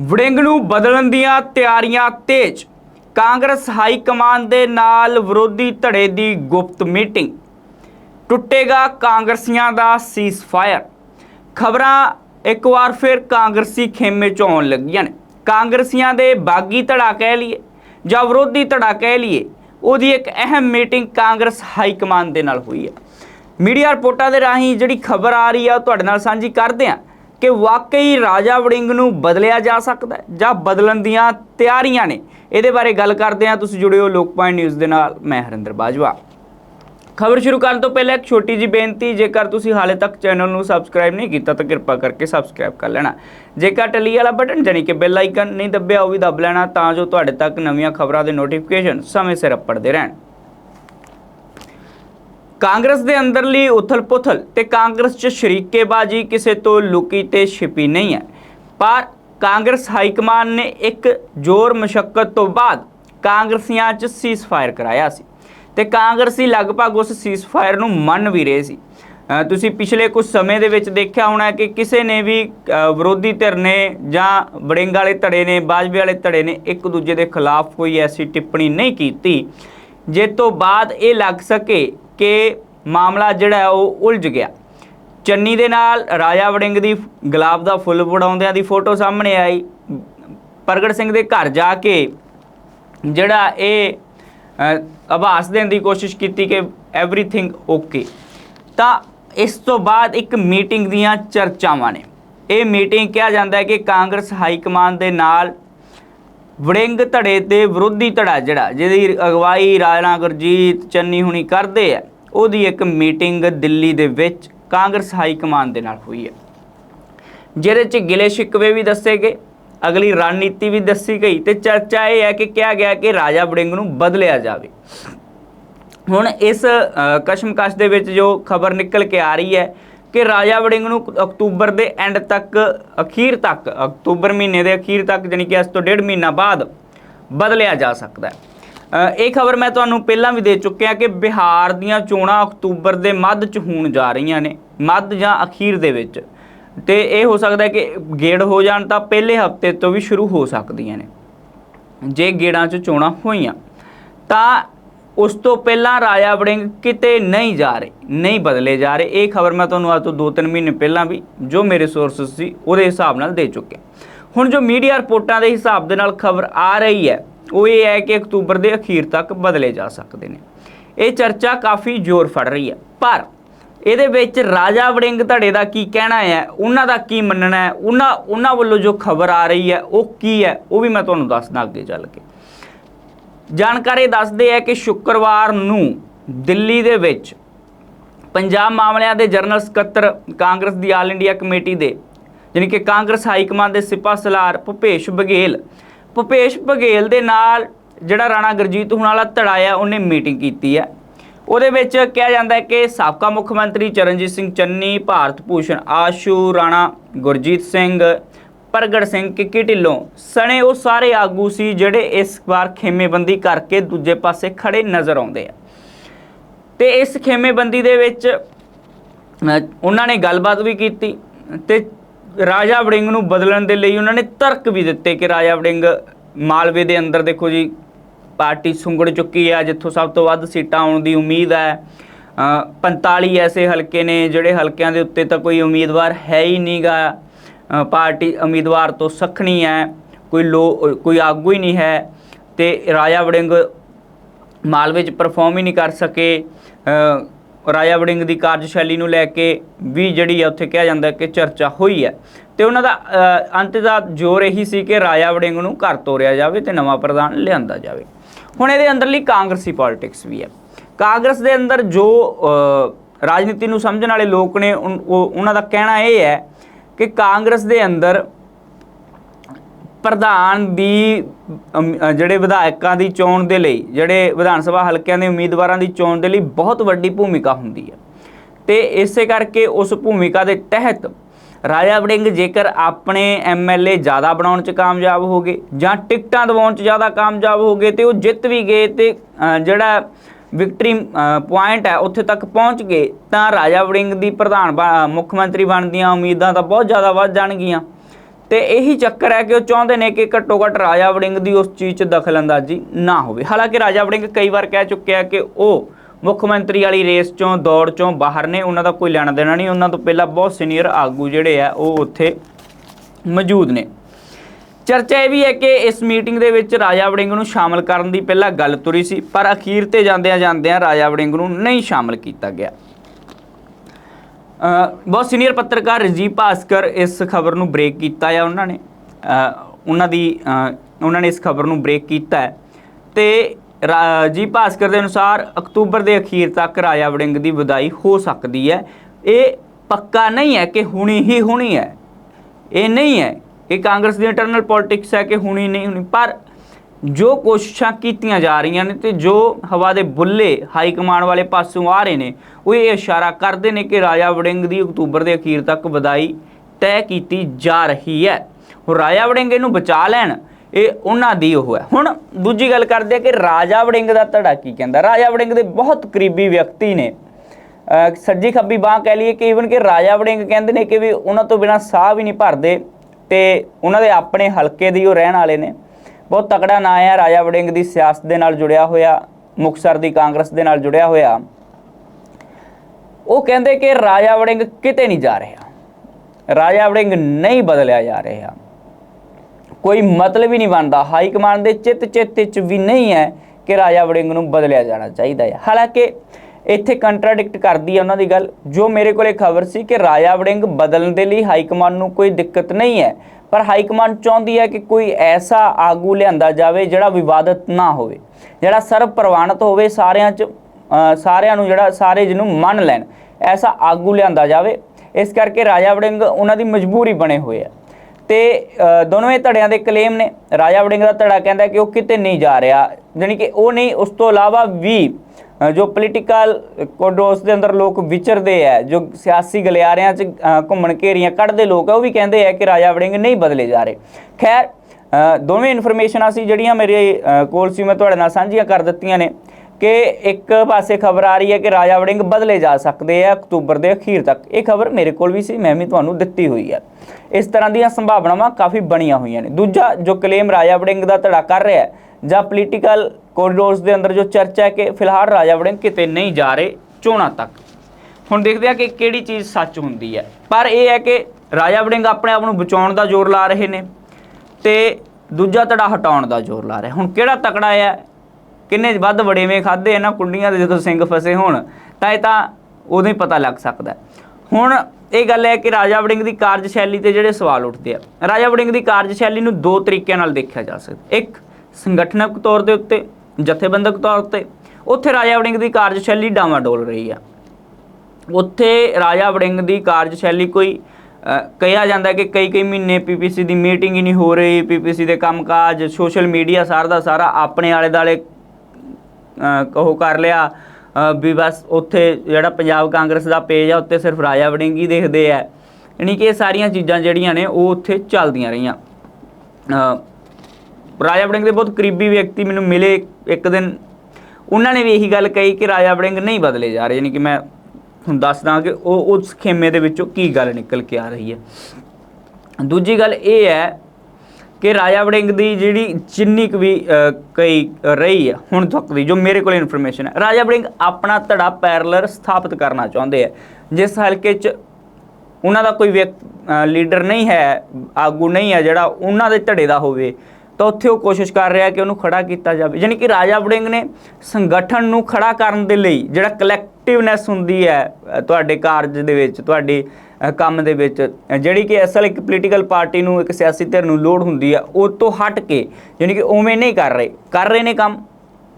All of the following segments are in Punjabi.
ਵੜਿੰਗ ਨੂੰ ਬਦਲਣ ਦੀਆਂ ਤਿਆਰੀਆਂ ਤੇਜ਼। ਕਾਂਗਰਸ ਹਾਈ ਕਮਾਨ ਦੇ ਨਾਲ ਵਿਰੋਧੀ ਧੜੇ ਦੀ ਗੁਪਤ ਮੀਟਿੰਗ। ਟੁੱਟੇਗਾ ਕਾਂਗਰਸੀਆਂ ਦਾ ਸੀਜ਼ਫਾਇਰ ਖਬਰਾਂ ਇੱਕ ਵਾਰ ਫਿਰ ਕਾਂਗਰਸੀ ਖੇਮੇ ਚ ਆਉਣ ਲੱਗੀਆਂ ਨੇ। ਕਾਂਗਰਸੀਆਂ ਦੇ ਬਾਗੀ ਧੜਾ ਕਹਿ ਲਈਏ ਜਾਂ ਵਿਰੋਧੀ ਧੜਾ ਕਹਿ ਲਈਏ, ਉਹਦੀ ਇੱਕ ਅਹਿਮ ਮੀਟਿੰਗ ਕਾਂਗਰਸ ਹਾਈ ਕਮਾਨ ਦੇ ਨਾਲ ਹੋਈ ਹੈ ਮੀਡੀਆ ਰਿਪੋਰਟਾਂ ਦੇ ਰਾਹੀਂ ਜਿਹੜੀ ਖਬਰ ਆ ਰਹੀ ਆ, ਉਹ ਤੁਹਾਡੇ ਨਾਲ ਸਾਂਝੀ ਕਰਦੇ ਹਾਂ। ਕਿ ਵਾਕਈ ਰਾਜਾ ਵੜਿੰਗ ਨੂੰ ਬਦਲਿਆ ਜਾ ਸਕਦਾ ਹੈ ਜਾਂ ਬਦਲਣ ਦੀਆਂ ਤਿਆਰੀਆਂ ਨੇ। ਇਹਦੇ ਬਾਰੇ ਗੱਲ ਕਰਦੇ ਹਾਂ। ਤੁਸੀਂ ਜੁੜਿਓ ਲੋਕ ਪੁਆਇੰਟ ਨਿਊਜ਼ ਦੇ ਨਾਲ। ਮੈਂ ਹਰਿੰਦਰ ਬਾਜਵਾ। ਖਬਰ ਸ਼ੁਰੂ ਕਰਨ ਤੋਂ ਪਹਿਲਾਂ ਇੱਕ ਛੋਟੀ ਜੀ ਬੇਨਤੀ। ਜੇਕਰ ਤੁਸੀਂ ਹਾਲੇ ਤੱਕ ਚੈਨਲ ਨੂੰ ਸਬਸਕ੍ਰਾਈਬ ਨਹੀਂ ਕੀਤਾ, ਤਾਂ ਕਿਰਪਾ ਕਰਕੇ ਸਬਸਕ੍ਰਾਈਬ ਕਰ ਲੈਣਾ। ਜੇਕਰ ਟੱਲੀ ਵਾਲਾ ਬਟਨ ਜਾਨੀ ਕਿ ਬੈਲ ਆਈਕਨ ਨਹੀਂ ਦੱਬਿਆ, ਉਹ ਵੀ ਦੱਬ ਲੈਣਾ, ਤਾਂ ਜੋ ਤੁਹਾਡੇ ਤੱਕ ਨਵੀਆਂ ਖਬਰਾਂ ਦੇ ਨੋਟੀਫਿਕੇਸ਼ਨ ਸਮੇਂ ਸਿਰ ਅੱਪੜਦੇ ਰਹਿਣ। ਕਾਂਗਰਸ ਦੇ ਅੰਦਰਲੀ ਉਥਲ-ਪੁਥਲ ਤੇ ਕਾਂਗਰਸ 'ਚ ਸ਼ਰੀਕੇਬਾਜ਼ੀ ਕਿਸੇ ਤੋਂ ਲੁਕੀ ਤੇ ਛਿਪੀ ਨਹੀਂ ਹੈ। ਪਰ ਕਾਂਗਰਸ ਹਾਈ ਕਮਾਂਡ ਨੇ ਇੱਕ ਜ਼ੋਰ ਮਸ਼ੱਕਤ ਤੋਂ ਬਾਅਦ ਕਾਂਗਰਸੀਆਂ 'ਚ ਸੀਜ਼ਫਾਇਰ ਕਰਾਇਆ ਸੀ ਤੇ ਕਾਂਗਰਸੀ ਲਗਭਗ ਉਸ ਸੀਜ਼ਫਾਇਰ ਨੂੰ ਮੰਨ ਵੀ ਰਹੇ ਸੀ। ਤੁਸੀਂ ਪਿਛਲੇ ਕੁਝ ਸਮੇਂ ਦੇ ਵਿੱਚ ਦੇਖਿਆ ਹੋਣਾ ਕਿ ਕਿਸੇ ਨੇ ਵੀ ਵਿਰੋਧੀ ਧਿਰ ਨੇ ਜਾਂ ਵੜਿੰਗ ਵਾਲੇ ਧੜੇ ਨੇ, ਬਾਜਵੇ ਵਾਲੇ ਧੜੇ ਨੇ ਇੱਕ ਦੂਜੇ ਦੇ ਖਿਲਾਫ ਕੋਈ ਐਸੀ ਟਿੱਪਣੀ ਨਹੀਂ ਕੀਤੀ। ਜਿਸ ਤੋਂ ਬਾਅਦ ਇਹ ਲੱਗ ਸਕੇ ਕਿ ਮਾਮਲਾ ਜਿਹੜਾ ਉਹ ਉਲਝ ਗਿਆ। ਚੰਨੀ ਦੇ ਨਾਲ ਰਾਜਾ ਵੜਿੰਗ ਦੀ ਗੁਲਾਬ ਦਾ ਫੁੱਲ ਵੜਾਉਂਦਿਆਂ ਦੀ ਫੋਟੋ ਸਾਹਮਣੇ ਆਈ। ਪ੍ਰਗਟ ਸਿੰਘ ਦੇ ਘਰ ਜਾ ਕੇ ਜਿਹੜਾ ਇਹ ਆਭਾਸ ਦੇਣ ਦੀ ਕੋਸ਼ਿਸ਼ ਕੀਤੀ ਕਿ ਐਵਰੀਥਿੰਗ ਓਕੇ ਤਾਂ ਇਸ ਤੋਂ ਬਾਅਦ ਇੱਕ ਮੀਟਿੰਗ ਦੀਆਂ ਚਰਚਾਵਾਂ ਨੇ। ਇਹ ਮੀਟਿੰਗ ਕਿਹਾ ਜਾਂਦਾ ਹੈ ਕਿ ਕਾਂਗਰਸ ਹਾਈ ਕਮਾਂਡ ਦੇ ਨਾਲ ਵੜਿੰਗ ਧੜੇ ਤੇ ਵਿਰੋਧੀ ਧੜਾ ਜਿਹੜਾ, ਜਿਹਦੀ ਅਗਵਾਈ ਰਾਜਾ ਗੁਰਜੀਤ ਚੰਨੀ ਹੁਣੀ ਕਰਦੇ ਆ, ਉਹਦੀ ਇੱਕ ਮੀਟਿੰਗ ਦਿੱਲੀ ਦੇ ਵਿੱਚ ਕਾਂਗਰਸ ਹਾਈ ਕਮਾਨ ਦੇ ਨਾਲ ਹੋਈ ਹੈ ਜਿਹਦੇ 'ਚ ਗਿਲੇ ਸ਼ਿਕਵੇ ਵੀ ਦੱਸੇ ਗਏ, ਅਗਲੀ ਰਣਨੀਤੀ ਵੀ ਦੱਸੀ ਗਈ ਤੇ ਚਰਚਾ ਇਹ ਹੈ ਕਿ ਕਿਹਾ ਗਿਆ ਕਿ ਰਾਜਾ ਵੜਿੰਗ ਨੂੰ ਬਦਲਿਆ ਜਾਵੇ। ਹੁਣ ਇਸ ਕਸ਼ਮਕਸ਼ ਦੇ ਵਿੱਚ ਜੋ ਖਬਰ ਨਿਕਲ ਕੇ ਆ ਰਹੀ ਹੈ ਕਿ ਰਾਜਾ ਵੜਿੰਗ ਨੂੰ ਅਕਤੂਬਰ ਦੇ ਐਂਡ ਤੱਕ, ਅਖੀਰ ਤੱਕ, ਅਕਤੂਬਰ ਮਹੀਨੇ ਦੇ ਅਖੀਰ ਤੱਕ ਜਾਣੀ ਕਿ ਇਸ ਤੋਂ ਡੇਢ ਮਹੀਨਾ ਬਾਅਦ ਬਦਲਿਆ ਜਾ ਸਕਦਾ ਹੈ। ਇਹ ਖਬਰ ਮੈਂ ਤੁਹਾਨੂੰ ਪਹਿਲਾਂ ਵੀ ਦੇ ਚੁੱਕਿਆ ਕਿ ਬਿਹਾਰ ਦੀਆਂ ਚੋਣਾਂ ਅਕਤੂਬਰ ਦੇ ਮੱਧ ਚ ਹੋਣ ਜਾ ਰਹੀਆਂ ਨੇ, ਮੱਧ ਜਾਂ ਅਖੀਰ ਦੇ ਵਿੱਚ। ਤੇ ਇਹ ਹੋ ਸਕਦਾ ਕਿ ਗੇੜ ਹੋ ਜਾਣ ਤਾਂ ਪਹਿਲੇ ਹਫ਼ਤੇ ਤੋਂ ਵੀ ਸ਼ੁਰੂ ਹੋ ਸਕਦੀਆਂ ਨੇ। ਜੇ ਗੇੜਾਂ 'ਚ ਚੋਣਾਂ ਹੋਈਆਂ, ਤਾਂ ਉਸ ਤੋਂ ਪਹਿਲਾਂ ਰਾਜਾ ਵੜਿੰਗ ਕਿਤੇ ਨਹੀਂ ਜਾ ਰਹੇ, ਨਹੀਂ ਬਦਲੇ ਜਾ ਰਹੇ। ਇਹ ਖਬਰ ਮੈਂ ਤੁਹਾਨੂੰ ਅੱਜ ਤੋਂ 2-3 ਮਹੀਨੇ ਪਹਿਲਾਂ ਵੀ ਜੋ ਮੇਰੇ ਸੋਰਸਸ ਸੀ, ਉਹਦੇ ਹਿਸਾਬ ਨਾਲ ਦੇ ਚੁੱਕਿਆ। ਹੁਣ ਜੋ ਮੀਡੀਆ ਰਿਪੋਰਟਾਂ ਦੇ ਹਿਸਾਬ ਦੇ ਨਾਲ ਖਬਰ ਆ ਰਹੀ ਹੈ, ਉਹ ਇਹ ਹੈ ਕਿ ਅਕਤੂਬਰ ਦੇ ਅਖੀਰ ਤੱਕ ਬਦਲੇ ਜਾ ਸਕਦੇ ਨੇ। ਇਹ ਚਰਚਾ ਕਾਫੀ ਜ਼ੋਰ ਫੜ ਰਹੀ ਹੈ। ਪਰ ਇਹਦੇ ਵਿੱਚ ਰਾਜਾ ਵੜਿੰਗ ਧੜੇ ਦਾ ਕੀ ਕਹਿਣਾ ਹੈ, ਉਹਨਾਂ ਦਾ ਕੀ ਮੰਨਣਾ ਹੈ, ਉਹਨਾਂ ਉਹਨਾਂ ਵੱਲੋਂ ਜੋ ਖਬਰ ਆ ਰਹੀ ਹੈ, ਉਹ ਕੀ ਹੈ, ਉਹ ਵੀ ਮੈਂ ਤੁਹਾਨੂੰ ਦੱਸਦਾ ਅੱਗੇ ਚੱਲ ਕੇ। ਜਾਣਕਾਰੀ ਦੱਸਦੇ ਹੈ ਕਿ ਸ਼ੁੱਕਰਵਾਰ ਨੂੰ ਦਿੱਲੀ ਦੇ ਵਿੱਚ ਪੰਜਾਬ ਮਾਮਲਿਆਂ ਦੇ ਜਨਰਲ ਸਕੱਤਰ ਕਾਂਗਰਸ ਦੀ ਆਲ ਇੰਡੀਆ ਕਮੇਟੀ ਦੇ, ਯਾਨੀ ਕਿ ਕਾਂਗਰਸ ਹਾਈ ਕਮਾਂਡ ਦੇ ਸਿਪਾ ਸਲਾਰ ਭੁਪੇਸ਼ ਬਘੇਲ ਭੁਪੇਸ਼ ਬਘੇਲ ਦੇ ਨਾਲ ਜਿਹੜਾ ਰਾਣਾ ਗੁਰਜੀਤ ਹੁਣ ਵਾਲਾ ਧੜਾ ਆ, ਉਹਨੇ ਮੀਟਿੰਗ ਕੀਤੀ ਹੈ। ਉਹਦੇ ਵਿੱਚ ਕਿਹਾ ਜਾਂਦਾ ਹੈ ਕਿ ਸਾਬਕਾ ਮੁੱਖ ਮੰਤਰੀ ਚਰਨਜੀਤ ਸਿੰਘ ਚੰਨੀ, ਭਾਰਤ ਭੂਸ਼ਣ ਆਸ਼ੂ, ਰਾਣਾ ਗੁਰਜੀਤ ਸਿੰਘ ਪ੍ਰਗਟ ਸਿੰਘ ਕਿੱਕੀ ਢਿੱਲੋਂ। ਸਣੇ ਉਹ ਸਾਰੇ ਆਗੂ ਸੀ ਜਿਹੜੇ ਇਸ ਵਾਰ ਖੇਮੇਬੰਦੀ ਕਰਕੇ ਦੂਜੇ ਪਾਸੇ ਖੜੇ ਨਜ਼ਰ ਆਉਂਦੇ ਆ। ਤੇ ਇਸ ਖੇਮੇਬੰਦੀ ਦੇ ਵਿੱਚ ਉਹਨਾਂ ਨੇ ਗੱਲਬਾਤ ਵੀ ਕੀਤੀ ਤੇ ਰਾਜਾ ਵੜਿੰਗ ਨੂੰ ਬਦਲਣ ਦੇ ਲਈ ਉਹਨਾਂ ਨੇ ਤਰਕ ਵੀ ਦਿੱਤੇ ਕਿ ਰਾਜਾ ਵੜਿੰਗ ਮਾਲਵੇ ਦੇ ਅੰਦਰ ਦੇਖੋ ਜੀ ਪਾਰਟੀ ਸੁੰਗੜ ਚੁੱਕੀ ਹੈ ਜਿੱਥੋਂ ਸਭ ਤੋਂ ਵੱਧ ਸੀਟਾਂ ਆਉਣ ਦੀ ਉਮੀਦ ਹੈ ਅ, 45 ਐਸੇ ਹਲਕੇ ਨੇ ਜਿਹੜੇ ਹਲਕਿਆਂ ਦੇ ਉੱਤੇ ਤਾਂ ਕੋਈ ਉਮੀਦਵਾਰ ਹੈ ਹੀ ਨਹੀਂਗਾ ਅ, ਪਾਰਟੀ ਉਮੀਦਵਾਰ ਤੋਂ ਸਖਣੀ ਹੈ, ਕੋਈ ਲੋ, ਕੋਈ ਆਗੂ ਹੀ ਨਹੀਂ ਹੈ ਤੇ ਰਾਜਾ ਵੜਿੰਗ ਮਾਲਵੇ 'ਚ ਪਰਫਾਰਮ ਹੀ ਨਹੀਂ ਕਰ ਸਕੇ। ਰਾਜਾ ਵੜਿੰਗ ਦੀ ਕਾਰਜਸ਼ੈਲੀ ਨੂੰ ਲੈ ਕੇ ਵੀ ਜਿਹੜੀ ਆ ਉੱਥੇ ਕਿਹਾ ਜਾਂਦਾ ਕਿ ਚਰਚਾ ਹੋਈ ਹੈ। ਤੇ ਉਹਨਾਂ ਦਾ ਅੰਤ ਦਾ ਜ਼ੋਰ ਇਹੀ ਸੀ ਕਿ ਰਾਜਾ ਵੜਿੰਗ ਨੂੰ ਘਰ ਤੋਰਿਆ ਜਾਵੇ ਤੇ ਨਵਾਂ ਪ੍ਰਧਾਨ ਲਿਆਂਦਾ ਜਾਵੇ। ਹੁਣ ਇਹਦੇ ਅੰਦਰਲੀ ਕਾਂਗਰਸੀ ਪੋਲਿਟਿਕਸ ਵੀ ਹੈ। ਕਾਂਗਰਸ ਦੇ ਅੰਦਰ ਜੋ ਰਾਜਨੀਤੀ ਨੂੰ ਸਮਝਣ ਵਾਲੇ ਲੋਕ ਨੇ ਉਹਨਾਂ ਦਾ ਕਹਿਣਾ ਇਹ ਹੈ ਕਿ ਕਾਂਗਰਸ ਦੇ ਅੰਦਰ ਪ੍ਰਧਾਨ ਦੀ ਜਿਹੜੇ ਵਿਧਾਇਕਾਂ ਦੀ ਚੋਣ ਦੇ ਲਈ, ਜਿਹੜੇ ਵਿਧਾਨ ਸਭਾ ਹਲਕਿਆਂ ਦੇ ਉਮੀਦਵਾਰਾਂ ਦੀ ਚੋਣ ਦੇ ਲਈ ਬਹੁਤ ਵੱਡੀ ਭੂਮਿਕਾ ਹੁੰਦੀ ਹੈ। ਤੇ ਇਸੇ ਕਰਕੇ ਉਸ ਭੂਮਿਕਾ ਦੇ ਤਹਿਤ ਰਾਜਾ ਵੜਿੰਗ ਜੇਕਰ ਆਪਣੇ ਐਮਐਲਏ ਜ਼ਿਆਦਾ ਬਣਾਉਣ 'ਚ ਕਾਮਯਾਬ ਹੋ ਗਏ ਜਾਂ ਟਿਕਟਾਂ ਦਿਵਾਉਣ 'ਚ ਜ਼ਿਆਦਾ ਕਾਮਯਾਬ ਹੋ ਗਏ ਤੇ ਉਹ ਜਿੱਤ ਵੀ ਗਏ ਤੇ ਜਿਹੜਾ ਵਿਕਟਰੀ ਪੁਆਇੰਟ ਹੈ, ਉੱਥੇ ਤੱਕ ਪਹੁੰਚ ਗਏ, ਤਾਂ ਰਾਜਾ ਵੜਿੰਗ ਦੀ ਪ੍ਰਧਾਨ ਬ- ਮੁੱਖ ਮੰਤਰੀ ਬਣਨ ਦੀਆਂ ਉਮੀਦਾਂ ਤਾਂ ਬਹੁਤ ਜ਼ਿਆਦਾ ਵੱਧ ਜਾਣਗੀਆਂ। ਤੇ ਇਹੀ ਚੱਕਰ ਹੈ ਕਿ ਉਹ ਚਾਹੁੰਦੇ ਨੇ ਕਿ ਘੱਟੋ ਘੱਟ ਰਾਜਾ ਵੜਿੰਗ ਦੀ ਉਸ ਚੀਜ਼ 'ਚ ਦਖਲਅੰਦਾਜ਼ੀ ਨਾ ਹੋਵੇ। ਹਾਲਾਂਕਿ ਰਾਜਾ ਵੜਿੰਗ ਕਈ ਵਾਰ ਕਹਿ ਚੁੱਕਿਆ ਕਿ ਉਹ ਮੁੱਖ ਮੰਤਰੀ ਵਾਲੀ ਰੇਸ ਚੋਂ, ਦੌੜ ਚੋਂ ਬਾਹਰ ਨੇ, ਉਹਨਾਂ ਦਾ ਕੋਈ ਲੈਣਾ ਦੇਣਾ ਨਹੀਂ, ਉਹਨਾਂ ਤੋਂ ਪਹਿਲਾਂ ਬਹੁਤ ਸੀਨੀਅਰ ਆਗੂ ਜਿਹੜੇ ਆ, ਉਹ ਉੱਥੇ ਮੌਜੂਦ ਨੇ। ਚਰਚਾ ਇਹ ਵੀ ਹੈ ਕਿ ਇਸ ਮੀਟਿੰਗ ਦੇ ਵਿੱਚ ਰਾਜਾ ਵੜਿੰਗ ਨੂੰ ਸ਼ਾਮਲ ਕਰਨ ਦੀ ਪਹਿਲਾਂ ਗੱਲ ਤੁਰੀ ਸੀ, ਪਰ ਅਖੀਰ ਤੇ ਜਾਂਦਿਆਂ ਜਾਂਦਿਆਂ ਰਾਜਾ ਵੜਿੰਗ ਨੂੰ ਨਹੀਂ ਸ਼ਾਮਲ ਕੀਤਾ ਗਿਆ। ਬਹੁਤ ਸੀਨੀਅਰ ਪੱਤਰਕਾਰ ਰਜੀਵ ਭਾਸਕਰ ਇਸ ਖਬਰ ਨੂੰ ਬ੍ਰੇਕ ਕੀਤਾ ਆ ਉਹਨਾਂ ਨੇ। ਉਹਨਾਂ ਦੀ ਉਹਨਾਂ ਨੇ ਇਸ ਖਬਰ ਨੂੰ ਬ੍ਰੇਕ ਕੀਤਾ ਹੈ। ਤੇ ਰਾਜੀਵ ਭਾਸਕਰ ਦੇ ਅਨੁਸਾਰ ਅਕਤੂਬਰ ਦੇ ਅਖੀਰ ਤੱਕ ਰਾਜਾ ਵੜਿੰਗ ਦੀ ਵਿਦਾਈ ਹੋ ਸਕਦੀ ਹੈ। ਇਹ ਪੱਕਾ ਨਹੀਂ ਹੈ ਕਿ ਹੁਣੀ ਹੀ ਹੁਣੀ ਹੈ। ਇਹ ਨਹੀਂ ਹੈ ਇਹ ਕਾਂਗਰਸ ਦੀ ਇੰਟਰਨਲ ਪੋਲਿਟਿਕਸ ਹੈ ਕਿ ਹੁਣੀ ਨਹੀਂ, ਹੁਣੀ, ਪਰ ਜੋ ਕੋਸ਼ਿਸ਼ਾਂ ਕੀਤੀਆਂ ਜਾ ਰਹੀਆਂ ਨੇ ਤੇ ਜੋ ਹਵਾ ਦੇ ਬੁੱਲੇ ਹਾਈ ਕਮਾਂਡ ਵਾਲੇ ਪਾਸੋਂ ਆ ਰਹੇ ਨੇ, ਉਹ ਇਹ ਇਸ਼ਾਰਾ ਕਰਦੇ ਨੇ ਕਿ ਰਾਜਾ ਵੜਿੰਗ ਦੀ ਅਕਤੂਬਰ ਦੇ ਅਖੀਰ ਤੱਕ ਵਧਾਈ ਤੈਅ ਕੀਤੀ ਜਾ ਰਹੀ ਹੈ। ਹੁਣ ਰਾਜਾ ਵੜਿੰਗ ਇਹਨੂੰ ਬਚਾ ਲੈਣ, ਇਹ ਉਹਨਾਂ ਦੀ ਉਹ ਹੈ। ਹੁਣ ਦੂਜੀ ਗੱਲ ਕਰਦੇ ਆ ਕਿ ਰਾਜਾ ਵੜਿੰਗ ਦਾ ਧੜਾ ਕੀ ਕਹਿੰਦਾ? ਰਾਜਾ ਵੜਿੰਗ ਦੇ ਬਹੁਤ ਕਰੀਬੀ ਵਿਅਕਤੀ ਨੇ। ਸੱਜੀ ਖੱਬੀ ਬਾਹ ਕਹਿ ਲਈਏ ਕਿ ਈਵਨ ਕਿ ਰਾਜਾ ਵੜਿੰਗ ਕਹਿੰਦੇ ਨੇ ਕਿ ਵੀ ਉਹਨਾਂ ਤੋਂ ਬਿਨਾ ਸਾਹ ਵੀ ਨਹੀਂ ਭਰਦੇ। ਤੇ ਉਹਨਾਂ ਦੇ ਆਪਣੇ ਹਲਕੇ ਦੇ ਉਹ ਰਹਿਣ ਵਾਲੇ ਨੇ। ਬਹੁਤ ਤਕੜਾ ਨਾਂ ਹੈ ਰਾਜਾ ਵੜਿੰਗ ਦੀ ਸਿਆਸਤ ਦੇ ਨਾਲ ਜੁੜਿਆ ਹੋਇਆ, ਮੁਕਤਸਰ ਦੀ ਕਾਂਗਰਸ ਦੇ ਨਾਲ ਜੁੜਿਆ ਹੋਇਆ। ਉਹ ਕਹਿੰਦੇ ਕਿ ਰਾਜਾ ਵੜਿੰਗ ਕਿਤੇ ਨਹੀਂ ਜਾ ਰਿਹਾ। ਰਾਜਾ ਵੜਿੰਗ ਨਹੀਂ ਬਦਲਿਆ ਜਾ ਰਿਹਾ। ਕੋਈ ਮਤਲਬ ਹੀ ਨਹੀਂ ਬਣਦਾ। ਹਾਈ ਕਮਾਂਡ ਦੇ ਚਿੱਤ ਚਿੱਤ ਵਿੱਚ ਵੀ ਨਹੀਂ ਹੈ ਕਿ ਰਾਜਾ ਵੜਿੰਗ ਨੂੰ ਬਦਲਿਆ ਜਾਣਾ ਚਾਹੀਦਾ ਹੈ। ਹਾਲਾਂਕਿ ਇੱਥੇ ਕੰਟਰਾਡਿਕਟ ਕਰਦੀ ਹੈ ਉਹਨਾਂ ਦੀ ਗੱਲ। ਜੋ ਮੇਰੇ ਕੋਲੇ ਖਬਰ ਸੀ ਕਿ ਰਾਜਾ ਵੜਿੰਗ ਬਦਲਣ ਦੇ ਲਈ ਹਾਈ ਕਮਾਂਡ ਨੂੰ ਕੋਈ ਦਿੱਕਤ ਨਹੀਂ ਹੈ, ਪਰ ਹਾਈ ਕਮਾਂਡ ਚਾਹੁੰਦੀ ਹੈ ਕਿ ਕੋਈ ਐਸਾ ਆਗੂ ਲਿਆਂਦਾ ਜਾਵੇ ਜਿਹੜਾ ਵਿਵਾਦਤ ਨਾ ਹੋਵੇ, ਜਿਹੜਾ ਸਰਵ ਪ੍ਰਵਾਨਿਤ ਹੋਵੇ ਸਾਰਿਆਂ 'ਚ ਸਾਰਿਆਂ ਨੂੰ ਜਿਹੜਾ ਸਾਰੇ ਜਿਹਨੂੰ ਮੰਨ ਲੈਣ, ਐਸਾ ਆਗੂ ਲਿਆਂਦਾ ਜਾਵੇ। ਇਸ ਕਰਕੇ ਰਾਜਾ ਵੜਿੰਗ ਉਹਨਾਂ ਦੀ ਮਜਬੂਰੀ ਬਣੇ ਹੋਏ ਆ। ਤੇ ਅ, ਦੋਨੋਂ ਹੀ ਧੜਿਆਂ ਦੇ ਕਲੇਮ ਨੇ। ਰਾਜਾ ਵੜਿੰਗ ਦਾ ਧੜਾ ਕਹਿੰਦਾ ਕਿ ਉਹ ਕਿਤੇ ਨਹੀਂ ਜਾ ਰਿਹਾ। ਜਾਣੀ ਕਿ ਉਹ ਨਹੀਂ ਉਸ ਤੋਂ ਇਲਾਵਾ ਵੀ ਜੋ ਪੋਲੀਟੀਕਲ ਕੋਡੋਸ ਦੇ ਅੰਦਰ ਲੋਕ ਵਿਚਰਦੇ ਆ ਜੋ ਸਿਆਸੀ ਗਲਿਆਰਿਆਂ 'ਚ ਘੁੰਮਣ ਘੇਰੀਆਂ ਕੱਢਦੇ ਲੋਕ ਆ ਉਹ ਵੀ ਕਹਿੰਦੇ ਆ ਕਿ ਰਾਜਾ ਵੜਿੰਗ ਨਹੀਂ ਬਦਲੇ ਜਾ ਰਹੇ। ਖੈਰ ਦੋਵੇਂ ਇਨਫੋਰਮੇਸ਼ਨਾਂ ਸੀ ਜਿਹੜੀਆਂ ਮੇਰੇ ਕੋਲ ਸੀ ਮੈਂ ਤੁਹਾਡੇ ਨਾਲ ਸਾਂਝੀਆਂ ਕਰ ਦਿੱਤੀਆਂ ਨੇ। ਕਿ ਇੱਕ ਪਾਸੇ ਖਬਰ ਆ ਰਹੀ ਹੈ ਕਿ ਰਾਜਾ ਵੜਿੰਗ ਬਦਲੇ ਜਾ ਸਕਦੇ ਆ ਅਕਤੂਬਰ ਦੇ ਅਖੀਰ ਤੱਕ। ਇਹ ਖਬਰ ਮੇਰੇ ਕੋਲ ਵੀ ਸੀ, ਮੈਂ ਵੀ ਤੁਹਾਨੂੰ ਦਿੱਤੀ ਹੋਈ ਹੈ। ਇਸ ਤਰ੍ਹਾਂ ਦੀਆਂ ਸੰਭਾਵਨਾਵਾਂ ਕਾਫੀ ਬਣੀਆਂ ਹੋਈਆਂ ਨੇ। ਦੂਜਾ, ਜੋ ਕਲੇਮ ਰਾਜਾ ਵੜਿੰਗ ਦਾ ਧੜਾ ਕਰ ਰਿਹਾ ਜਾਂ ਪੋਲੀਟੀਕਲ ਕੋਰੀਡੋਰਸ ਦੇ ਅੰਦਰ ਜੋ ਚਰਚਾ ਹੈ ਕਿ ਫਿਲਹਾਲ ਰਾਜਾ ਵੜਿੰਗ ਕਿਤੇ ਨਹੀਂ ਜਾ ਰਹੇ ਚੋਣਾਂ ਤੱਕ। ਹੁਣ ਦੇਖਦੇ ਆ ਕਿ ਕਿਹੜੀ ਚੀਜ਼ ਸੱਚ ਹੁੰਦੀ ਹੈ। ਪਰ ਇਹ ਹੈ ਕਿ ਰਾਜਾ ਵੜਿੰਗ ਆਪਣੇ ਆਪ ਨੂੰ ਬਚਾਉਣ ਦਾ ਜ਼ੋਰ ਲਾ ਰਹੇ ਨੇ ਤੇ ਦੂਜਾ ਧੜਾ ਹਟਾਉਣ ਦਾ ਜ਼ੋਰ ਲਾ ਰਿਹਾ ਹੁਣ ਕਿਹੜਾ ਤਕੜਾ ਹੈ? ਕਿੰਨੇ ਵੱਧ ਵੜੇਵੇਂ ਖਾਦੇ ਇਹਨਾਂ ਕੁੰਡੀਆਂ ਦੇ ਜਦੋਂ ਸਿੰਘ ਫਸੇ ਹੋਣ, ਤਾਂ ਇਹ ਤਾਂ ਉਦੋਂ ਹੀ ਪਤਾ ਲੱਗ ਸਕਦਾ ਹੁਣ ਇਹ ਗੱਲ ਹੈ ਕਿ ਰਾਜਾ ਵੜਿੰਗ ਦੀ ਕਾਰਜਸ਼ੈਲੀ ਤੇ ਜਿਹੜੇ ਸਵਾਲ ਉੱਠਦੇ ਆ। ਰਾਜਾ ਵੜਿੰਗ ਦੀ ਕਾਰਜਸ਼ੈਲੀ ਨੂੰ ਦੋ ਤਰੀਕਿਆਂ ਨਾਲ ਦੇਖਿਆ ਜਾ ਸਕਦਾ ਇੱਕ, ਸੰਗਠਨਕ ਤੌਰ ਦੇ ਉੱਤੇ, ਜਥੇਬੰਦਕ ਤੌਰ ਉੱਤੇ ਉੱਥੇ ਰਾਜਾ ਵੜਿੰਗ ਦੀ ਕਾਰਜਸ਼ੈਲੀ ਡਾਵਾਡੋਲ ਰਹੀ ਆ। ਉੱਥੇ ਰਾਜਾ ਵੜਿੰਗ ਦੀ ਕਾਰਜਸ਼ੈਲੀ ਕੋਈ ਕਿਹਾ ਜਾਂਦਾ ਕਿ ਕਈ ਕਈ ਮਹੀਨੇ ਪੀਪੀਸੀ ਦੀ ਮੀਟਿੰਗ ਹੀ ਨਹੀਂ ਹੋ ਰਹੀ ਪੀਪੀਸੀ ਦੇ ਕੰਮਕਾਜ, ਸੋਸ਼ਲ ਮੀਡੀਆ ਸਾਰਾ ਦਾ ਸਾਰਾ ਆਪਣੇ ਆਲੇ ਦਾਲੇ ਉਹ ਕਰ ਲਿਆ। ਵੀ ਬਸ ਉੱਥੇ ਜਿਹੜਾ ਪੰਜਾਬ ਕਾਂਗਰਸ ਦਾ ਪੇਜ ਆ ਉੱਤੇ ਸਿਰਫ ਰਾਜਾ ਵੜਿੰਗ ਹੀ ਦੇਖਦੇ ਆ। ਯਾਨੀ ਕਿ ਇਹ ਸਾਰੀਆਂ ਚੀਜ਼ਾਂ ਜਿਹੜੀਆਂ ਨੇ, ਉਹ ਉੱਥੇ ਚੱਲਦੀਆਂ ਰਹੀਆਂ। ਰਾਜਾ ਵੜਿੰਗ ਦੇ ਬਹੁਤ ਕਰੀਬੀ ਵਿਅਕਤੀ ਮੈਨੂੰ ਮਿਲੇ ਇੱਕ ਦਿਨ। ਉਹਨਾਂ ਨੇ ਵੀ ਇਹੀ ਗੱਲ ਕਹੀ ਕਿ ਰਾਜਾ ਵੜਿੰਗ ਨਹੀਂ ਬਦਲੇ ਜਾ ਰਹੇ। ਯਾਨੀ ਕਿ ਮੈਂ ਹੁਣ ਦੱਸਦਾ ਕਿ ਉਹ ਉਸ ਖੇਮੇ ਦੇ ਵਿੱਚੋਂ ਕੀ ਗੱਲ ਨਿਕਲ ਕੇ ਆ ਰਹੀ ਹੈ। ਦੂਜੀ ਗੱਲ ਇਹ ਹੈ ਕਿ ਰਾਜਾ ਵੜਿੰਗ ਦੀ ਜਿਹੜੀ ਜਿੰਨੀ ਕੁ ਵੀ ਕਈ ਰਹੀ ਹੈ ਹੁਣ ਤੱਕ ਦੀ, ਜੋ ਮੇਰੇ ਕੋਲ ਇਨਫੋਰਮੇਸ਼ਨ ਹੈ, ਰਾਜਾ ਵੜਿੰਗ ਆਪਣਾ ਧੜਾ ਪੈਰਲਰ ਸਥਾਪਿਤ ਕਰਨਾ ਚਾਹੁੰਦੇ ਆ। ਜਿਸ ਹਲਕੇ 'ਚ ਉਹਨਾਂ ਦਾ ਕੋਈ ਵਿਅਕ- ਲੀਡਰ ਨਹੀਂ ਹੈ, ਆਗੂ ਨਹੀਂ ਹੈ, ਜਿਹੜਾ ਉਹਨਾਂ ਦੇ ਧੜੇ ਦਾ ਹੋਵੇ, ਤਾਂ ਉੱਥੇ ਉਹ ਕੋਸ਼ਿਸ਼ ਕਰ ਰਿਹਾ ਕਿ ਉਹਨੂੰ ਖੜਾ ਕੀਤਾ ਜਾਵੇ। ਯਾਨੀ ਕਿ ਰਾਜਾ ਵੜਿੰਗ ਨੇ ਸੰਗਠਨ ਨੂੰ ਖੜਾ ਕਰਨ ਦੇ ਲਈ ਜਿਹੜਾ ਕਲੈਕਟਿਵਨੈਸ ਹੁੰਦੀ ਹੈ ਤੁਹਾਡੇ ਕਾਰਜ ਦੇ ਵਿੱਚ, ਤੁਹਾਡੇ ਕੰਮ ਦੇ ਵਿੱਚ। ਜਿਹੜੀ ਕਿ ਅਸਲ ਇੱਕ ਪੋਲੀਟੀਕਲ ਪਾਰਟੀ ਨੂੰ, ਇੱਕ ਸਿਆਸੀ ਧਿਰ ਨੂੰ ਲੋੜ ਹੁੰਦੀ ਆ, ਉਹ ਤੋਂ ਹਟ ਕੇ ਯਾਨੀ ਕਿ ਉਵੇਂ ਨਹੀਂ ਕਰ ਰਹੇ। ਕਰ ਰਹੇ ਨੇ ਕੰਮ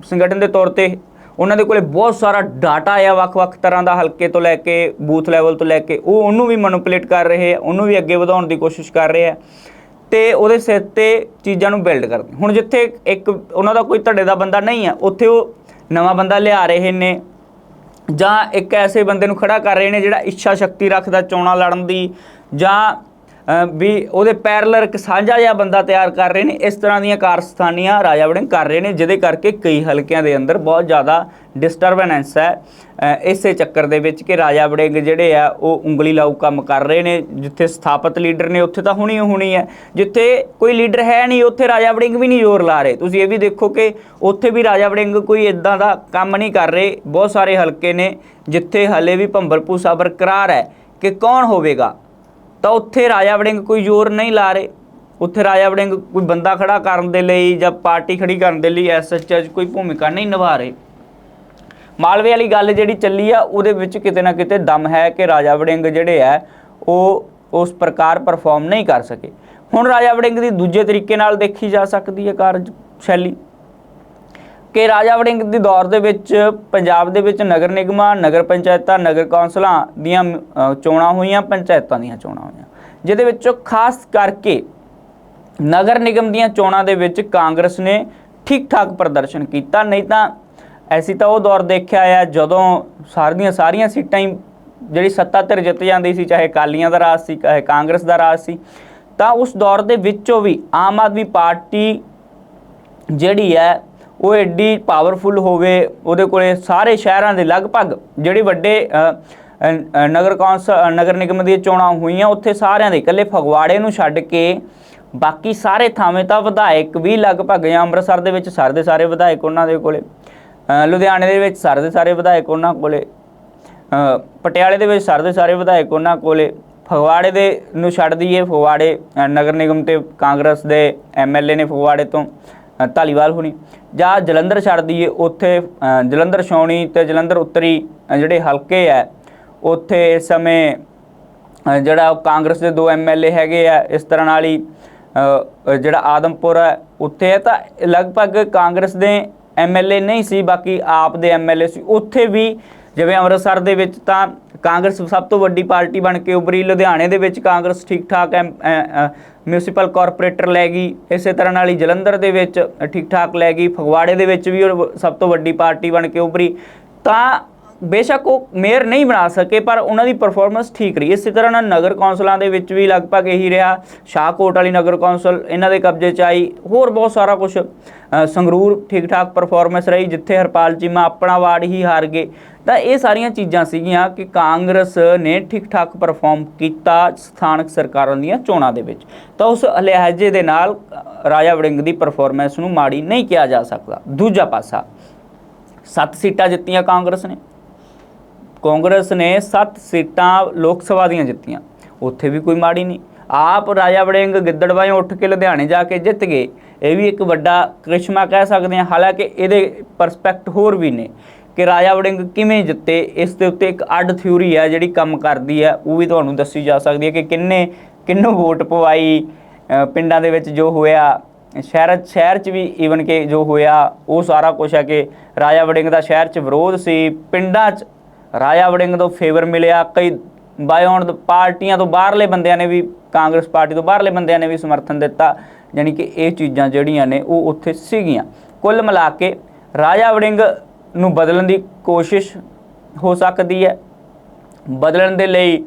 ਸੰਗਠਨ ਦੇ ਤੌਰ ਤੇ। ਉਹਨਾਂ ਦੇ ਕੋਲੇ ਬਹੁਤ ਸਾਰਾ ਡਾਟਾ ਆ ਵੱਖ-ਵੱਖ ਤਰ੍ਹਾਂ ਦਾ, ਹਲਕੇ ਤੋਂ ਲੈ ਕੇ ਬੂਥ ਲੈਵਲ ਤੋਂ ਲੈ ਕੇ। ਉਹ ਉਹਨੂੰ ਵੀ ਮੈਨੂਪੂਲੇਟ ਕਰ ਰਹੇ ਆ, ਉਹਨੂੰ ਵੀ ਅੱਗੇ ਵਧਾਉਣ ਦੀ ਕੋਸ਼ਿਸ਼ ਕਰ ਰਹੇ ਆ। ਤੇ ਉਹਦੇ ਸਿਰ ਤੇ ਚੀਜ਼ਾਂ ਨੂੰ ਬਿਲਡ ਕਰਦੇ। ਹੁਣ ਜਿੱਥੇ ਇੱਕ, ਉਹਨਾਂ ਦਾ ਕੋਈ ਧੜੇ ਦਾ ਬੰਦਾ ਨਹੀਂ ਆ, ਉੱਥੇ ਉਹ ਨਵਾਂ ਬੰਦਾ ਲਿਆ ਰਹੇ ਨੇ। ਜਾਂ ਇੱਕ ਐਸੇ ਬੰਦੇ ਨੂੰ ਖੜਾ ਕਰ ਰਹੇ ਨੇ ਜਿਹੜਾ ਇੱਛਾ ਸ਼ਕਤੀ ਰੱਖਦਾ ਚੋਣਾਂ ਲੜਨ ਦੀ ਜਾਂ ਵੀ ਉਹਦੇ ਪੈਰਲਰ ਇੱਕ ਸਾਂਝਾ ਜਿਹਾ ਬੰਦਾ ਤਿਆਰ ਕਰ ਰਹੇ ਨੇ, ਇਸ ਤਰ੍ਹਾਂ ਦੀਆਂ ਕਾਰਸਥਾਨੀਆਂ ਰਾਜਾ ਵੜਿੰਗ ਕਰ ਰਹੇ ਨੇ, ਜਿਹਦੇ ਕਰਕੇ ਕਈ ਹਲਕਿਆਂ ਦੇ ਅੰਦਰ ਬਹੁਤ ਜ਼ਿਆਦਾ ਡਿਸਟਰਬੈਂਸ ਹੈ। ਇਸੇ ਚੱਕਰ ਦੇ ਵਿੱਚ ਕਿ ਰਾਜਾ ਵੜਿੰਗ ਜਿਹੜੇ ਆ, ਉਹ ਉਂਗਲੀ ਲਾਊ ਕੰਮ ਕਰ ਰਹੇ ਨੇ, ਜਿੱਥੇ ਸਥਾਪਿਤ ਲੀਡਰ ਨੇ, ਉੱਥੇ ਤਾਂ ਹੋਣੀ ਹੋਣੀ ਹੈ। ਜਿੱਥੇ ਕੋਈ ਲੀਡਰ ਹੈ ਨਹੀਂ, ਉੱਥੇ ਰਾਜਾ ਵੜਿੰਗ ਵੀ ਨਹੀਂ ਜ਼ੋਰ ਲਾ ਰਹੇ। ਤੁਸੀਂ ਇਹ ਵੀ ਦੇਖੋ ਕਿ ਉੱਥੇ ਵੀ ਰਾਜਾ ਵੜਿੰਗ ਕੋਈ ਇਦਾਂ ਦਾ ਕੰਮ ਨਹੀਂ ਕਰ ਰਹੇ। ਬਹੁਤ ਸਾਰੇ ਹਲਕੇ ਨੇ, ਜਿੱਥੇ ਹਲੇ ਵੀ ਭੰਬਲਪੂ ਸਬਰ ਕਰਾਰ ਹੈ ਕਿ ਕੌਣ ਹੋਵੇਗਾ? ਤਾਂ ਉੱਥੇ ਰਾਜਾ ਵੜਿੰਗ ਕੋਈ ਜ਼ੋਰ ਨਹੀਂ ਲਾ ਰਹੇ। ਉੱਥੇ ਰਾਜਾ ਵੜਿੰਗ ਕੋਈ ਬੰਦਾ ਖੜਾ ਕਰਨ ਦੇ ਲਈ ਜਾਂ ਪਾਰਟੀ ਖੜੀ ਕਰਨ ਦੇ ਲਈ ਐਸਐਚ ਕੋਈ ਭੂਮਿਕਾ ਨਹੀਂ ਨਿਭਾ ਰਹੇ। ਮਾਲਵੇ ਵਾਲੀ ਗੱਲ ਜਿਹੜੀ ਚੱਲੀ ਆ, ਉਹਦੇ ਵਿੱਚ ਕਿਤੇ ਨਾ ਕਿਤੇ ਦਮ ਹੈ ਕਿ ਰਾਜਾ ਵੜਿੰਗ ਜਿਹੜੇ ਆ, ਉਹ ਉਸ ਪ੍ਰਕਾਰ ਪਰਫਾਰਮ ਨਹੀਂ ਕਰ ਸਕੇ। ਹੁਣ ਰਾਜਾ ਵੜਿੰਗ ਦੀ ਦੂਜੇ ਤਰੀਕੇ ਨਾਲ ਦੇਖੀ ਜਾ ਸਕਦੀ ਹੈ ਕਾਰਜ ਸ਼ੈਲੀ। ਕਿ ਰਾਜਾ ਵੜਿੰਗ ਦੇ ਦੌਰ ਦੇ ਵਿੱਚ ਪੰਜਾਬ ਦੇ ਵਿੱਚ ਨਗਰ ਨਿਗਮਾਂ, ਨਗਰ ਪੰਚਾਇਤਾਂ, ਨਗਰ ਕੌਂਸਲਾਂ ਦੀਆਂ ਚੋਣਾਂ ਹੋਈਆਂ, ਪੰਚਾਇਤਾਂ ਦੀਆਂ ਚੋਣਾਂ ਹੋਈਆਂ। ਜਿਹਦੇ ਵਿੱਚੋਂ ਖਾਸ ਕਰਕੇ ਨਗਰ ਨਿਗਮ ਦੀਆਂ ਚੋਣਾਂ ਦੇ ਵਿੱਚ ਕਾਂਗਰਸ ਨੇ ਠੀਕ ਠਾਕ ਪ੍ਰਦਰਸ਼ਨ ਕੀਤਾ। ਨਹੀਂ ਤਾਂ ਐਸੀ ਤਾਂ ਉਹ ਦੌਰ ਦੇਖਿਆ ਆ ਜਦੋਂ ਸਾਰੀਆਂ ਸਾਰੀਆਂ ਸੀਟਾਂ ਹੀ ਜਿਹੜੀ ਸੱਤਾ ਧਿਰ ਜਿੱਤ ਜਾਂਦੀ ਸੀ, ਚਾਹੇ ਕਾਲੀਆਂ ਦਾ ਰਾਜ ਸੀ, ਚਾਹੇ ਕਾਂਗਰਸ ਦਾ ਰਾਜ ਸੀ, ਤਾਂ ਉਸ ਦੌਰ ਦੇ ਵਿੱਚੋਂ ਵੀ ਆਮ ਆਦਮੀ ਪਾਰਟੀ ਜਿਹੜੀ ਹੈ ਉਹ ਐਡੀ ਪਾਵਰਫੁਲ ਹੋਵੇ, ਉਹਦੇ ਕੋਲੇ ਸਾਰੇ ਸ਼ਹਿਰਾਂ ਦੇ ਲਗਭਗ ਜਿਹੜੇ ਵੱਡੇ ਨਗਰ ਕੌਂਸਲ ਨਗਰ ਨਿਗਮ ਦੀਆਂ ਚੋਣਾਂ ਹੋਈਆਂ, ਉੱਥੇ ਸਾਰਿਆਂ ਦੇ ਇਕੱਲੇ ਫਗਵਾੜੇ ਨੂੰ ਛੱਡ ਕੇ ਬਾਕੀ ਸਾਰੇ ਥਾਵੇਂ ਤਾਂ ਵਿਧਾਇਕ ਵੀ ਲਗਭਗ, ਜਾਂ ਅੰਮ੍ਰਿਤਸਰ ਦੇ ਵਿੱਚ ਸਰ ਦੇ ਸਾਰੇ ਵਿਧਾਇਕ ਉਹਨਾਂ ਦੇ ਕੋਲੇ ਲੁਧਿਆਣੇ ਦੇ ਵਿੱਚ ਸਰ ਦੇ ਸਾਰੇ ਵਿਧਾਇਕ ਉਹਨਾਂ ਕੋਲੇ ਪਟਿਆਲੇ ਦੇ ਵਿੱਚ ਸਰ ਦੇ ਸਾਰੇ ਵਿਧਾਇਕ ਉਹਨਾਂ ਕੋਲੇ, ਫਗਵਾੜੇ ਦੇ ਨੂੰ ਛੱਡ ਦਈਏ, ਫਗਵਾੜੇ ਨਗਰ ਨਿਗਮ ਤੇ ਕਾਂਗਰਸ ਦੇ ਐਮਐਲਏ ਨੇ ਫਗਵਾੜੇ ਤੋਂ ਅ, ਧਾਲੀਵਾਲ ਹੁਣੀ। ਜਾਂ ਜਲੰਧਰ ਛੱਡ ਦਈਏ ਉੱਥੇ ਜਲੰਧਰ ਛਾਉਣੀ ਤੇ ਜਲੰਧਰ ਉੱਤਰੀ ਜਿਹੜੇ ਹਲਕੇ ਆ ਉੱਥੇ ਇਸ ਸਮੇਂ ਜਿਹੜਾ ਕਾਂਗਰਸ ਦੇ ਦੋ ਐਮਐਲਏ ਹੈਗੇ ਆ ਇਸ ਤਰ੍ਹਾਂ ਨਾਲ ਹੀ ਜਿਹੜਾ ਆਦਮਪੁਰ ਹੈ ਉੱਥੇ ਹੈ ਤਾਂ ਲਗਭਗ ਕਾਂਗਰਸ ਦੇ ਐਮਐਲਏ ਨਹੀਂ ਸੀ ਬਾਕੀ ਆਪ ਦੇ ਐਮਐਲਏ ਸੀ। ਉੱਥੇ ਵੀ ਜਿਵੇਂ ਅੰਮ੍ਰਿਤਸਰ ਦੇ ਵਿੱਚ ਤਾਂ ਕਾਂਗਰਸ ਸਭ ਤੋਂ ਵੱਡੀ ਪਾਰਟੀ ਬਣ ਕੇ ਉਭਰੀ, ਲੁਧਿਆਣੇ ਦੇ ਵਿੱਚ ਕਾਂਗਰਸ ਠੀਕ ਠਾਕ ਮਿਊਨਿਸਪਲ ਕਾਰਪੋਰੇਟਰ ਲੈ ਗਈ, ਇਸੇ ਤਰ੍ਹਾਂ ਨਾਲ ਹੀ ਜਲੰਧਰ ਦੇ ਵਿੱਚ ਠੀਕ ਠਾਕ ਲੈ ਗਈ, ਫਗਵਾੜੇ ਦੇ ਵਿੱਚ ਵੀ ਉਹ ਸਭ ਤੋਂ ਵੱਡੀ ਪਾਰਟੀ ਬਣ ਕੇ ਉਭਰੀ। ਤਾਂ ਬੇਸ਼ੱਕ ਉਹ ਮੇਅਰ ਨਹੀਂ ਬਣਾ ਸਕੇ, ਪਰ ਉਹਨਾਂ ਦੀ ਪਰਫਾਰਮੈਂਸ ਠੀਕ ਰਹੀ। ਇਸੇ ਤਰ੍ਹਾਂ ਨਾਲ ਨਗਰ ਕੌਂਸਲਾਂ ਦੇ ਵਿੱਚ ਵੀ ਲਗਭਗ ਇਹੀ ਰਿਹਾ। ਸ਼ਾਹਕੋਟ ਵਾਲੀ ਨਗਰ ਕੌਂਸਲ ਇਹਨਾਂ ਦੇ ਕਬਜ਼ੇ 'ਚ ਆਈ। ਹੋਰ ਬਹੁਤ ਸਾਰਾ ਕੁਝ ਸੰਗਰੂਰ ਠੀਕ ਠਾਕ ਪਰਫਾਰਮੈਂਸ ਰਹੀ, ਜਿੱਥੇ ਹਰਪਾਲ ਚੀਮਾ ਆਪਣਾ ਵਾਰਡ ਹੀ ਹਾਰ ਗਏ। ਤਾਂ ਇਹ ਸਾਰੀਆਂ ਚੀਜ਼ਾਂ ਸੀਗੀਆਂ ਕਿ ਕਾਂਗਰਸ ਨੇ ਠੀਕ ਠਾਕ ਪਰਫਾਰਮ ਕੀਤਾ ਸਥਾਨਕ ਸਰਕਾਰਾਂ ਦੀਆਂ ਚੋਣਾਂ ਦੇ ਵਿੱਚ। ਤਾਂ ਉਸ ਲਿਹਾਜ਼ੇ ਦੇ ਨਾਲ ਰਾਜਾ ਵੜਿੰਗ ਦੀ ਪਰਫਾਰਮੈਂਸ ਨੂੰ ਮਾੜੀ ਨਹੀਂ ਕਿਹਾ ਜਾ ਸਕਦਾ। ਦੂਜਾ ਪਾਸਾ, ਸੱਤ ਸੀਟਾਂ ਜਿੱਤੀਆਂ ਕਾਂਗਰਸ ਨੇ। ਕਾਂਗਰਸ ਨੇ 7 ਸੀਟਾਂ ਲੋਕ ਸਭਾ ਦੀਆਂ ਜਿੱਤੀਆਂ। ਉੱਥੇ ਵੀ ਕੋਈ ਮਾੜੀ ਨਹੀਂ। ਆਪ ਰਾਜਾ ਵੜਿੰਗ ਗਿੱਦੜਬਾਈਆਂ ਉੱਠ ਕੇ ਲੁਧਿਆਣੇ ਜਾ ਕੇ ਜਿੱਤ ਗਏ। ਇਹ ਵੀ ਇੱਕ ਵੱਡਾ ਕ੍ਰਿਸ਼ਮਾ ਕਹਿ ਸਕਦੇ ਹਾਂ। ਹਾਲਾਂਕਿ ਇਹਦੇ ਪਰਸਪੈਕਟ ਹੋਰ ਵੀ ਨੇ। ਕਿ ਰਾਜਾ ਵੜਿੰਗ ਕਿਵੇਂ ਜਿੱਤੇ, ਇਸ ਦੇ ਉੱਤੇ ਇੱਕ ਅੱਡ ਥਿਊਰੀ ਹੈ ਜਿਹੜੀ ਕੰਮ ਕਰਦੀ ਹੈ, ਉਹ ਵੀ ਤੁਹਾਨੂੰ ਦੱਸੀ ਜਾ ਸਕਦੀ ਹੈ ਕਿ ਕਿੰਨੇ, ਕਿੰਨੂੰ ਵੋਟ ਪਵਾਈ ਪਿੰਡਾਂ ਦੇ ਵਿੱਚ ਜੋ ਹੋਇਆ, ਸ਼ਹਿਰ ਸ਼ਹਿਰ 'ਚ ਵੀ ਈਵਨ ਕਿ ਜੋ ਹੋਇਆ, ਉਹ ਸਾਰਾ ਕੁਝ ਹੈ ਕਿ ਰਾਜਾ ਵੜਿੰਗ ਦਾ ਸ਼ਹਿਰ 'ਚ ਵਿਰੋਧ ਸੀ, ਪਿੰਡਾਂ 'ਚ ਰਾਜਾ ਵੜਿੰਗ ਤੋਂ ਫੇਵਰ ਮਿਲਿਆ, ਕਈ ਬਾਇਓਨ ਪਾਰਟੀਆਂ ਤੋਂ ਬਾਹਰਲੇ ਬੰਦਿਆਂ ਨੇ ਵੀ, ਕਾਂਗਰਸ ਪਾਰਟੀ ਤੋਂ ਬਾਹਰਲੇ ਬੰਦਿਆਂ ਨੇ ਵੀ ਸਮਰਥਨ ਦਿੱਤਾ ਯਾਨੀ ਕਿ ਇਹ ਚੀਜ਼ਾਂ ਜਿਹੜੀਆਂ ਨੇ ਉਹ ਉੱਥੇ ਸੀਗੀਆਂ। ਕੁੱਲ ਮਿਲਾ ਕੇ ਰਾਜਾ ਵੜਿੰਗ ਨੂੰ ਬਦਲਣ ਦੀ ਕੋਸ਼ਿਸ਼ ਹੋ ਸਕਦੀ ਹੈ। ਬਦਲਣ ਦੇ ਲਈ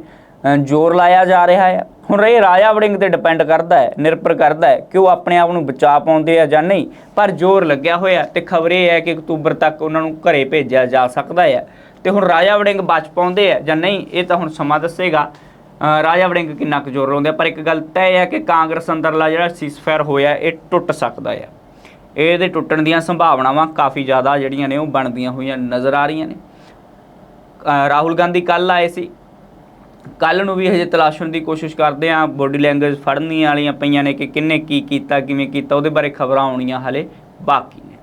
ਜ਼ੋਰ ਲਾਇਆ ਜਾ ਰਿਹਾ ਹੈ। ਹੁਣ ਇਹ ਰਾਜਾ ਵੜਿੰਗ ਤੇ ਡਿਪੈਂਡ ਕਰਦਾ ਹੈ, ਨਿਰਭਰ ਕਰਦਾ ਹੈ ਕਿ ਉਹ ਆਪਣੇ ਆਪ ਨੂੰ ਬਚਾ ਪਾਉਂਦੇ ਆ ਜਾਂ ਨਹੀਂ। ਪਰ ਜ਼ੋਰ ਲੱਗਿਆ ਹੋਇਆ ਤੇ ਖਬਰ ਇਹ ਹੈ ਕਿ ਅਕਤੂਬਰ ਤੱਕ ਉਹਨਾਂ ਨੂੰ ਘਰੇ ਭੇਜਿਆ ਜਾ ਸਕਦਾ ਹੈ। ਤੇ ਹੁਣ ਰਾਜਾ ਵੜਿੰਗ ਬਚ ਪਾਉਂਦੇ ਆ ਜਾਂ ਨਹੀਂ, ਇਹ ਤਾਂ ਹੁਣ ਸਮਾਂ ਦੱਸੇਗਾ। ਰਾਜਾ ਵੜਿੰਗ ਕਿੰਨਾ ਕੁ ਜ਼ੋਰ ਲਾਉਂਦੇ ਆ। ਪਰ ਇੱਕ ਗੱਲ ਤੈਅ ਹੈ ਕਿ ਕਾਂਗਰਸ ਅੰਦਰਲਾ ਜਿਹੜਾ ਸੀਸਫਾਇਰ ਹੋਇਆ, ਇਹ ਟੁੱਟ ਸਕਦਾ ਹੈ। ਇਹਦੇ ਟੁੱਟਣ ਦੀਆਂ ਸੰਭਾਵਨਾਵਾਂ ਕਾਫੀ ਜ਼ਿਆਦਾ ਜਿਹੜੀਆਂ ਨੇ ਉਹ ਬਣਦੀਆਂ ਹੋਈਆਂ ਨਜ਼ਰ ਆ ਰਹੀਆਂ ਨੇ। ਰਾਹੁਲ ਗਾਂਧੀ ਕੱਲ ਆਏ ਸੀ। ਕੱਲ ਨੂੰ ਵੀ ਹਜੇ ਤਲਾਸ਼ਣ ਦੀ ਕੋਸ਼ਿਸ਼ ਕਰਦੇ ਆ। ਬੋਡੀ ਲੈਂਗੁਏਜ ਫੜਨੀ ਵਾਲੀਆਂ ਪਈਆਂ ਨੇ ਕਿ ਕਿੰਨੇ ਕੀ ਕੀਤਾ, ਕਿਵੇਂ ਕੀਤਾ, ਉਹਦੇ ਬਾਰੇ ਖਬਰਾਂ ਆਉਣੀਆਂ ਹਲੇ ਬਾਕੀ ਨੇ।